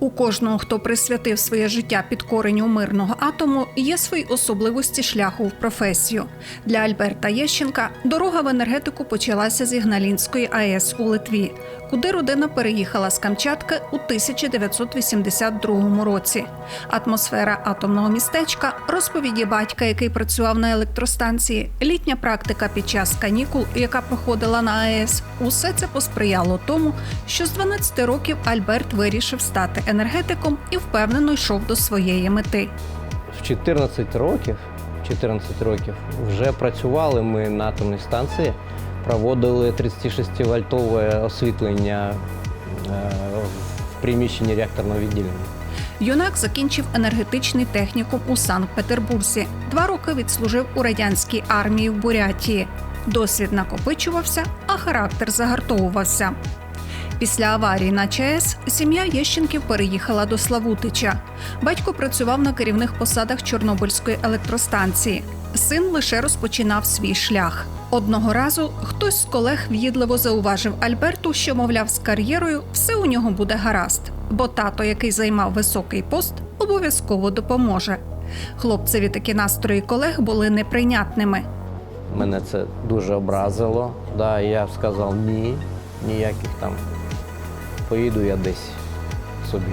У кожного, хто присвятив своє життя підкоренню мирного атому, є свої особливості шляху в професію. Для Альберта Єщенка дорога в енергетику почалася з Ігналінської АЕС у Литві, куди родина переїхала з Камчатки у 1982 році. Атмосфера атомного містечка, розповіді батька, який працював на електростанції, літня практика під час канікул, яка проходила на АЕС, усе це посприяло тому, що з 12 років Альберт вирішив стати енергетиком і впевнено йшов до своєї мети. В 14 років, 14 років вже працювали ми на атомній станції, проводили 36-вольтове освітлення е, в приміщенні реакторного відділення. Юнак закінчив енергетичний технікум у Санкт-Петербурзі. Два роки відслужив у радянській армії в Бурятії. Досвід накопичувався, а характер загартовувався. Після аварії на ЧАЕС сім'я Єщенків переїхала до Славутича. Батько працював на керівних посадах Чорнобильської електростанції. Син лише розпочинав свій шлях. Одного разу хтось з колег в'їдливо зауважив Альберту, що, мовляв, з кар'єрою все у нього буде гаразд, бо тато, який займав високий пост, обов'язково допоможе. Хлопцеві такі настрої колег були неприйнятними. Мене це дуже образило. Да, я сказав ні, ніяких там. Поїду я десь собі.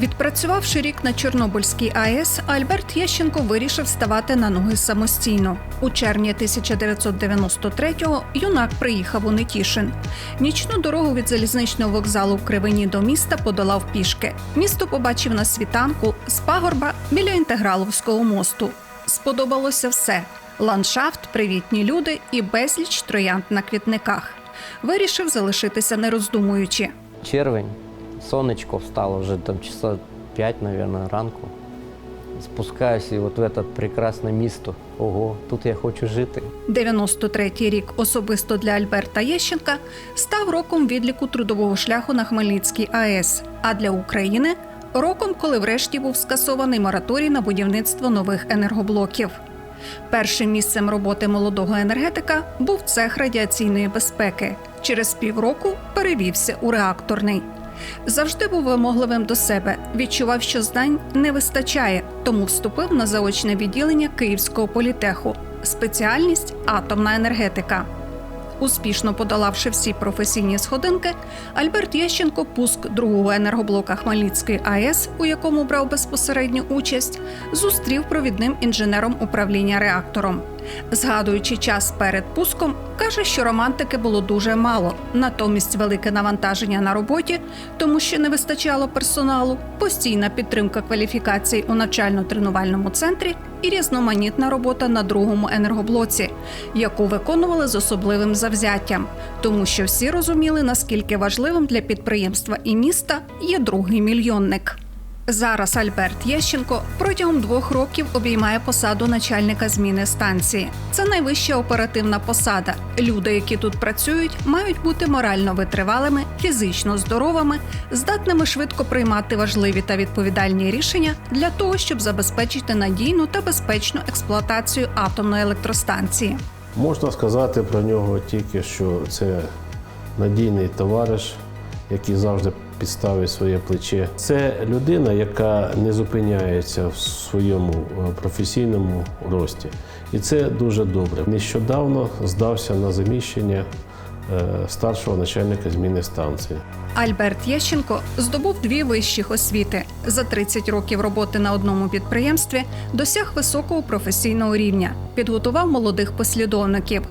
Відпрацювавши рік на Чорнобильській АЕС, Альберт Єщенко вирішив ставати на ноги самостійно. У червні 1993-го юнак приїхав у Нетішин. Нічну дорогу від залізничного вокзалу в Кривині до міста подолав пішки. Місто побачив на світанку з пагорба біля інтеграловського мосту. Сподобалося все: ландшафт, привітні люди і безліч троянд на квітниках. Вирішив залишитися не роздумуючи. Червень, сонечко встало вже там часа 5, мабуть, ранку. Спускаюся і от в це прекрасне місто. Ого, тут я хочу жити. 93-й рік особисто для Альберта Єщенка став роком відліку трудового шляху на Хмельницькій АЕС, а для України роком, коли врешті був скасований мораторій на будівництво нових енергоблоків. Першим місцем роботи молодого енергетика був цех радіаційної безпеки. Через півроку перевівся у реакторний. Завжди був вимогливим до себе, відчував, що знань не вистачає, тому вступив на заочне відділення Київського політеху. Спеціальність атомна енергетика. Успішно подолавши всі професійні сходинки, Альберт Єщенко пуск другого енергоблока Хмельницької АЕС, у якому брав безпосередню участь, зустрів провідним інженером управління реактором. Згадуючи час перед пуском, каже, що романтики було дуже мало, натомість велике навантаження на роботі, тому що не вистачало персоналу, постійна підтримка кваліфікацій у навчально-тренувальному центрі і різноманітна робота на другому енергоблоці, яку виконували з особливим завзяттям, тому що всі розуміли, наскільки важливим для підприємства і міста є другий мільйонник. Зараз Альберт Єщенко протягом двох років обіймає посаду начальника зміни станції. Це найвища оперативна посада. Люди, які тут працюють, мають бути морально витривалими, фізично здоровими, здатними швидко приймати важливі та відповідальні рішення для того, щоб забезпечити надійну та безпечну експлуатацію атомної електростанції. Можна сказати про нього тільки, що це надійний товариш, який завжди підставить своє плече. Це людина, яка не зупиняється в своєму е, професійному рості. І це дуже добре. Нещодавно здався на заміщення старшого начальника зміни станції. Альберт Єщенко здобув дві вищих освіти. За 30 років роботи на одному підприємстві досяг високого професійного рівня, підготував молодих послідовників.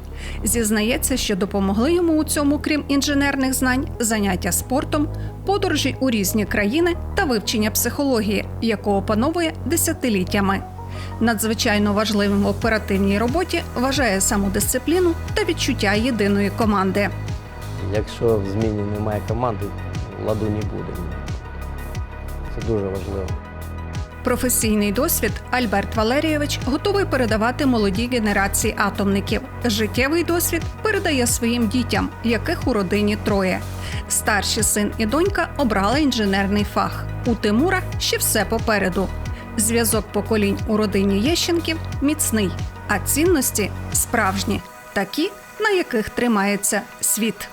Зізнається, що допомогли йому у цьому, крім інженерних знань, заняття спортом, подорожі у різні країни та вивчення психології, яку опановує десятиліттями. Надзвичайно важливим в оперативній роботі вважає самодисципліну та відчуття єдиної команди. Якщо в зміні немає команди, ладу не буде. Це дуже важливо. Професійний досвід Альберт Валерійович готовий передавати молодій генерації атомників. Життєвий досвід передає своїм дітям, яких у родині троє. Старші син і донька обрали інженерний фах. У Тимура ще все попереду. Зв'язок поколінь у родині Єщенків міцний, а цінності справжні, такі, на яких тримається світ.